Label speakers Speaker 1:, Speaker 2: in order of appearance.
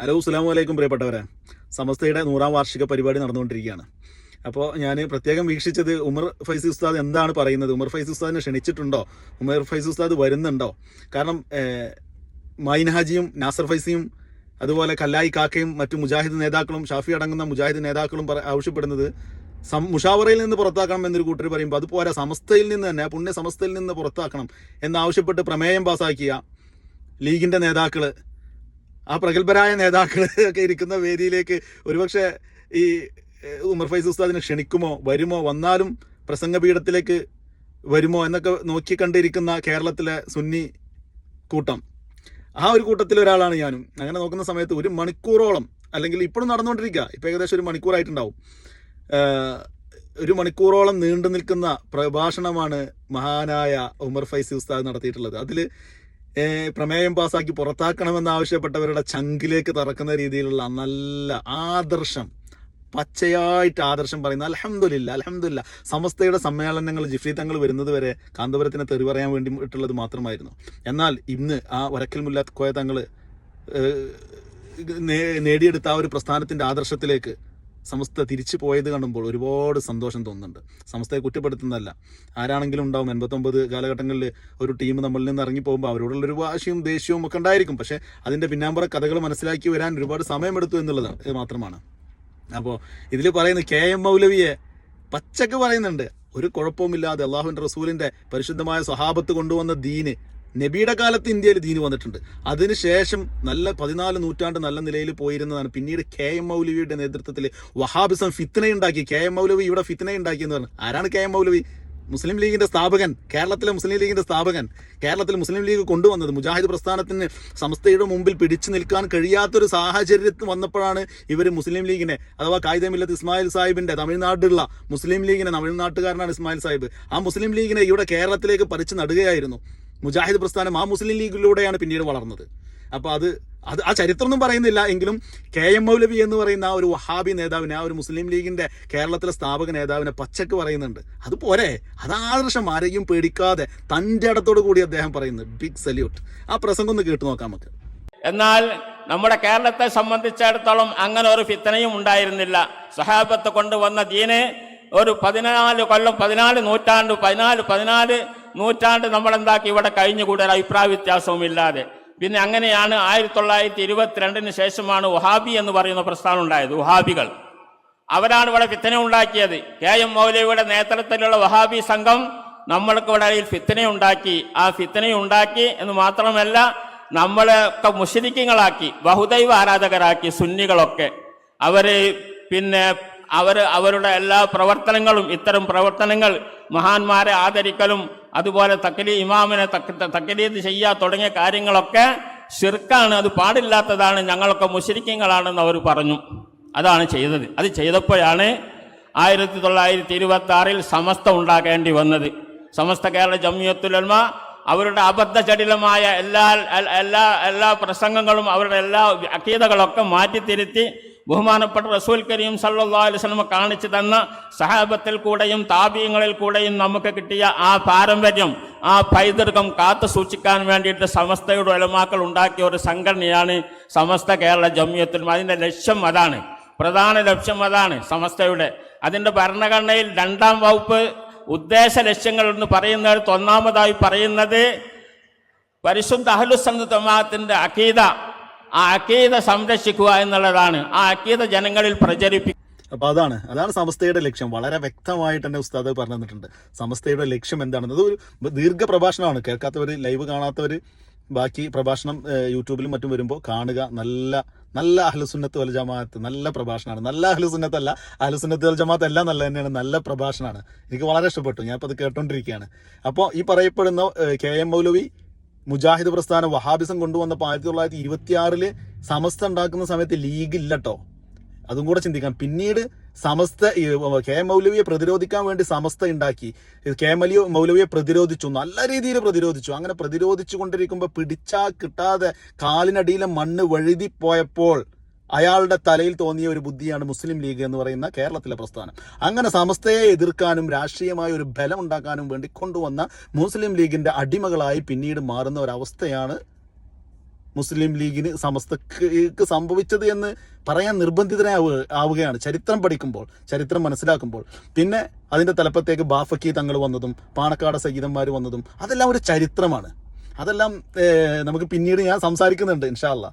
Speaker 1: Hello slam വലൈക്കും പ്രിയപ്പെട്ടവരെ. സമസ്തയുടെ നൂറാം വാർഷിക പരിപാടി നടന്നുകൊണ്ടിരിക്കുകയാണ്. അപ്പോൾ ഞാൻ പ്രത്യേകം വീക്ഷിച്ചത് ഉമർ ഫൈസി ഉസ്താദ് എന്താണ് പറയുന്നത്? ഉമർ ഫൈസി ഉസ്താദിനെ ക്ഷണിച്ചിട്ടുണ്ടോ? ഉമർ ഫൈസി ഉസ്താദ് വരുന്നുണ്ടോ? കാരണം മൈനഹാജിയും നാസർ ഫൈസിയും അതുപോലെ കല്ലായി കാക്കയും മറ്റു മുജാഹിദ് നേതാക്കളും ഷാഫി അടങ്ങുന്ന മുജാഹിദ് നേതാക്കളും ആവശ്യപ്പെടുന്നത് സം മുഷാവറയിൽ നിന്ന് പുറത്താക്കണം എന്നൊരു കൂട്ടർ പറയുമ്പോൾ അതുപോലെ സമസ്തയിൽ നിന്ന് തന്നെ പുണ്യ സമസ്തയിൽ നിന്ന് പുറത്താക്കണം എന്നാവശ്യപ്പെട്ട് പ്രമേയം പാസാക്കിയ ലീഗിന്റെ നേതാക്കൾ ആ പ്രഗത്ഭരായ നേതാക്കൾ ഒക്കെ ഇരിക്കുന്ന വേദിയിലേക്ക് ഒരുപക്ഷെ ഈ ഉമർ ഫൈസ് ഉസ്താദിനെ ക്ഷണിക്കുമോ വരുമോ വന്നാലും പ്രസംഗപീഠത്തിലേക്ക് വരുമോ എന്നൊക്കെ നോക്കി കണ്ടിരിക്കുന്ന കേരളത്തിലെ സുന്നി കൂട്ടം. ആ ഒരു കൂട്ടത്തിൽ ഒരാളാണ് ഞാനും. അങ്ങനെ നോക്കുന്ന സമയത്ത് ഒരു മണിക്കൂറോളം അല്ലെങ്കിൽ ഇപ്പോഴും നടന്നുകൊണ്ടിരിക്കുക ഇപ്പം ഏകദേശം ഒരു മണിക്കൂറായിട്ടുണ്ടാവും. ഒരു മണിക്കൂറോളം നീണ്ടു നിൽക്കുന്ന പ്രഭാഷണമാണ് മഹാനായ ഉമർ ഫൈസി ഉസ്താദ് നടത്തിയിട്ടുള്ളത്. അതിൽ പ്രമേയം പാസാക്കി പുറത്താക്കണമെന്നാവശ്യപ്പെട്ടവരുടെ ചങ്കിലേക്ക് തറക്കുന്ന രീതിയിലുള്ള നല്ല ആദർശം പച്ചയായിട്ട് ആദർശം പറയുന്ന അലഹമില്ല അലഹമില്ല സമസ്തയുടെ സമ്മേളനങ്ങൾ ജിഫ്രി തങ്ങൾ വരുന്നത് വരെ കാന്തപുരത്തിനെ തെറി പറയാൻ വേണ്ടിയിട്ടുള്ളത് മാത്രമായിരുന്നു. എന്നാൽ ഇന്ന് ആ വരക്കൽ മുല്ലാത്ത് കോയ തങ്ങൾ നേടിയെടുത്ത ആ ഒരു പ്രസ്ഥാനത്തിന്റെ ആദർശത്തിലേക്ക് സമസ്ത തിരിച്ചു പോയത് കാണുമ്പോൾ ഒരുപാട് സന്തോഷം തോന്നുന്നുണ്ട്. സമസ്തയെ കുറ്റപ്പെടുത്തുന്നതല്ല. ആരാണെങ്കിലും ഉണ്ടാവും. എൺപത്തൊമ്പത് കാലഘട്ടങ്ങളിൽ ഒരു ടീം നമ്മളിൽ നിന്ന് ഇറങ്ങി പോകുമ്പോൾ അവരോടുള്ള ഒരു വാശിയും ദേഷ്യവും ഒക്കെ ഉണ്ടായിരിക്കും. പക്ഷേ അതിന്റെ പിന്നാമ്പുറ കഥകൾ മനസ്സിലാക്കി വരാൻ ഒരുപാട് സമയമെടുത്തു എന്നുള്ളത് മാത്രമാണ്. അപ്പോൾ ഇതിൽ പറയുന്ന കെ എം മൗലവിയെ പച്ചക്ക് പറയുന്നുണ്ട്. ഒരു കുഴപ്പവുമില്ലാതെ അള്ളാഹുവിന്റെ റസൂലിന്റെ പരിശുദ്ധമായ സ്വഹാബത്ത് കൊണ്ടുവന്ന ദീന് നബിയുടെ കാലത്ത് ഇന്ത്യയിൽ ദീന് വന്നിട്ടുണ്ട്. അതിനുശേഷം നല്ല പതിനാല് നൂറ്റാണ്ട് നല്ല നിലയിൽ പോയിരുന്നതാണ്. പിന്നീട് കെ എം മൗലവിയുടെ നേതൃത്വത്തിൽ വഹാബിസം ഫിത്തനയുണ്ടാക്കി കെ എം മൗലവി ഇവിടെ ഫിത്തനയുണ്ടാക്കി എന്ന് പറഞ്ഞു. ആരാണ് കെ എം മൗലവി? മുസ്ലിം ലീഗിന്റെ സ്ഥാപകൻ കേരളത്തിലെ മുസ്ലിം ലീഗിന്റെ സ്ഥാപകൻ കേരളത്തിൽ മുസ്ലിം ലീഗ് കൊണ്ടുവന്നത് മുജാഹിദ് പ്രസ്ഥാനത്തിന് സംസ്ഥയുടെ മുമ്പിൽ പിടിച്ചു നിൽക്കാൻ കഴിയാത്തൊരു സാഹചര്യത്തിൽ വന്നപ്പോഴാണ് ഇവർ മുസ്ലിം ലീഗിനെ അഥവാ കായികമില്ലത്ത് ഇസ്മായിൽ സാഹിബിന്റെ തമിഴ്നാട്ടിലുള്ള മുസ്ലിം ലീഗിനെ തമിഴ്നാട്ടുകാരനാണ് ഇസ്മായിൽ സാഹിബ്. ആ മുസ്ലിം ലീഗിനെ ഇവിടെ കേരളത്തിലേക്ക് പറിച്ചു നടുകയായിരുന്നു. മുജാഹിദ് പ്രസ്ഥാനം ആ മുസ്ലിം ലീഗിലൂടെയാണ് പിന്നീട് വളർന്നത്. അപ്പോൾ അത് അത് ആ ചരിത്രമൊന്നും പറയുന്നില്ല. എങ്കിലും കെ എം മൗലവി എന്ന് പറയുന്ന ആ ഒരു വഹാബി നേതാവിനെ ആ ഒരു മുസ്ലിം ലീഗിന്റെ കേരളത്തിലെ സ്ഥാപക നേതാവിനെ പച്ചക്ക് പറയുന്നുണ്ട്. അത് പോരെ? അത് ആദർശം ആരെയും പേടിക്കാതെ തന്റെ ഇടത്തോടു കൂടി അദ്ദേഹം പറയുന്നു. ബിഗ് സല്യൂട്ട് ആ പ്രസംഗം ഒന്ന് കേട്ടു നോക്കാം നമുക്ക്.
Speaker 2: എന്നാൽ നമ്മുടെ കേരളത്തെ സംബന്ധിച്ചിടത്തോളം അങ്ങനെ ഒരു ഫിത്തനയും ഉണ്ടായിരുന്നില്ല. സഹാബത്ത് കൊണ്ടുവന്ന ദീന് ഒരു പതിനാല് കൊല്ലം പതിനാല് നൂറ്റാണ്ട് പതിനാല് പതിനാല് നൂറ്റാണ്ട് നമ്മൾ എന്താക്കി ഇവിടെ കഴിഞ്ഞുകൂടാൻ അഭിപ്രായ വ്യത്യാസവും ഇല്ലാതെ പിന്നെ അങ്ങനെയാണ് ആയിരത്തി തൊള്ളായിരത്തി ഇരുപത്തിരണ്ടിന് ശേഷമാണ് ഉഹാബി എന്ന് പറയുന്ന പ്രസ്ഥാനം ഉണ്ടായത് ഉഹാബികൾ അവരാണ് ഇവിടെ ഫിത്തന ഉണ്ടാക്കിയത് കെ എം മൗലവിയുടെ നേതൃത്വത്തിലുള്ള വഹാബി സംഘം നമ്മൾക്ക് ഇവിടെ ഫിത്തന ഉണ്ടാക്കി ആ ഫിത്തന ഉണ്ടാക്കി എന്ന് മാത്രമല്ല നമ്മളൊക്കെ മുഷരിക്കങ്ങളാക്കി ബഹുദൈവ ആരാധകരാക്കി സുന്നികളൊക്കെ. അവർ പിന്നെ അവർ അവരുടെ എല്ലാ പ്രവർത്തനങ്ങളും ഇത്തരം പ്രവർത്തനങ്ങൾ മഹാന്മാരെ ആദരിക്കലും അതുപോലെ തക്കലി ഇമാമിനെ തക്ക- തക്കലീത് ചെയ്യുക തുടങ്ങിയ കാര്യങ്ങളൊക്കെ ശിർക്കാണ്. അത് പാടില്ലാത്തതാണ്. ഞങ്ങളൊക്കെ മുഷരിക്കങ്ങളാണെന്ന് അവർ പറഞ്ഞു. അതാണ് ചെയ്തത്. അത് ചെയ്തപ്പോഴാണ് ആയിരത്തി തൊള്ളായിരത്തി ഇരുപത്തി ആറിൽ സമസ്ത ഉണ്ടാക്കേണ്ടി വന്നത്. സമസ്ത കേരള ജമിയത്തുലമ അവരുടെ അബദ്ധചടിലമായ എല്ലാ എല്ലാ എല്ലാ പ്രസംഗങ്ങളും അവരുടെ എല്ലാ അക്കീതകളൊക്കെ മാറ്റിത്തിരുത്തി ബഹുമാനപ്പെട്ട റസൂൽ കരീം സല്ലല്ലാഹു അലൈഹി വസല്ലം കാണിച്ചു തന്ന സഹാബത്തിൽ കൂടെയും താപീയങ്ങളിൽ കൂടെയും നമുക്ക് കിട്ടിയ ആ പാരമ്പര്യം ആ പൈതൃകം കാത്തു സൂക്ഷിക്കാൻ വേണ്ടിയിട്ട് സമസ്തയുടെ ഒലമാക്കൾ ഉണ്ടാക്കിയ ഒരു സംഘടനയാണ് സമസ്ത കേരള ജമിയത്തുൽ അതിന്റെ ലക്ഷ്യം അതാണ് പ്രധാന ലക്ഷ്യം അതാണ് സമസ്തയുടെ. അതിന്റെ ഭരണഘടനയിൽ രണ്ടാം വകുപ്പ് ഉദ്ദേശ ലക്ഷ്യങ്ങൾ എന്ന് പറയുന്നിടത്ത് ഒന്നാമതായി പറയുന്നത് പരിശുദ്ധ അഹലുസന്ധ ജമാഅത്തിന്റെ അക്കീത ആ അക്കീത സംരക്ഷിക്കുക എന്നുള്ളതാണ്. ആ അക്കീത ജനങ്ങളിൽ പ്രചരിപ്പിക്കുക
Speaker 1: അപ്പൊ അതാണ്. അതാണ് സമസ്തയുടെ ലക്ഷ്യം. വളരെ വ്യക്തമായിട്ട് തന്നെ ഉസ്താദ് പറഞ്ഞു തന്നിട്ടുണ്ട്. സമസ്തയുടെ ലക്ഷ്യം എന്താണെന്ന്. അത് ഒരു ദീർഘ പ്രഭാഷണമാണ് കേൾക്കാത്തവർ ലൈവ് കാണാത്തവർ ബാക്കി പ്രഭാഷണം യൂട്യൂബിലും മറ്റും വരുമ്പോൾ കാണുക നല്ല നല്ല അഹ്ലുസുന്നത്ത് വൽ ജമാഅത്ത്. നല്ല പ്രഭാഷണമാണ്. നല്ല അഹ്ലുസുന്നത്ത് അല്ല അഹ്ലുസുന്നത്ത് വൽ ജമാഅത്ത് എല്ലാം നല്ല തന്നെയാണ്. നല്ല പ്രഭാഷണമാണ്. എനിക്ക് വളരെ ഇഷ്ടപ്പെട്ടു. ഞാനിപ്പോൾ അത് കേട്ടോണ്ടിരിക്കുകയാണ്. അപ്പോൾ ഈ പറയപ്പെടുന്ന കെ എം മൗലവി മുജാഹിദ് പ്രസ്ഥാനം വഹാബിസം കൊണ്ടുവന്നപ്പോൾ ആയിരത്തി തൊള്ളായിരത്തി ഇരുപത്തിയാറിൽ സമസ്ത ഉണ്ടാക്കുന്ന സമയത്ത് ലീഗ് ഇല്ലട്ടോ അതും കൂടെ ചിന്തിക്കാം പിന്നീട് സമസ്ത കെ മൗലവിയെ പ്രതിരോധിക്കാൻ വേണ്ടി സമസ്ത ഉണ്ടാക്കി. കെ മലിയോ മൗലവിയെ പ്രതിരോധിച്ചു നല്ല രീതിയിൽ പ്രതിരോധിച്ചു. അങ്ങനെ പ്രതിരോധിച്ചു കൊണ്ടിരിക്കുമ്പോൾ പിടിച്ചാൽ കിട്ടാതെ കാലിനടിയിലെ മണ്ണ് വഴുതി പോയപ്പോൾ അയാളുടെ തലയിൽ തോന്നിയ ഒരു ബുദ്ധിയാണ് മുസ്ലിം ലീഗ് എന്ന് പറയുന്ന കേരളത്തിലെ പ്രസ്ഥാനം. അങ്ങനെ സമസ്തയെ എതിർക്കാനും രാഷ്ട്രീയമായ ഒരു ബലം ഉണ്ടാക്കാനും വേണ്ടി കൊണ്ടുവന്ന മുസ്ലിം ലീഗിന്റെ അടിമകളായി പിന്നീട് മാറുന്ന ഒരവസ്ഥയാണ് മുസ്ലിം ലീഗിന് സമസ്തക്ക് സംഭവിച്ചത് എന്ന് പറയാൻ നിർബന്ധിതരാവുക ആവുകയാണ്. ചരിത്രം പഠിക്കുമ്പോൾ ചരിത്രം മനസ്സിലാക്കുമ്പോൾ. പിന്നെ അതിന്റെ തലപ്പത്തേക്ക് ബാഫക്കി തങ്ങൾ വന്നതും പാണക്കാട് സഹിതന്മാർ വന്നതും അതെല്ലാം ഒരു ചരിത്രമാണ്. അതെല്ലാം നമുക്ക് പിന്നീട് ഞാൻ സംസാരിക്കുന്നുണ്ട് ഇൻഷാ അല്ലാ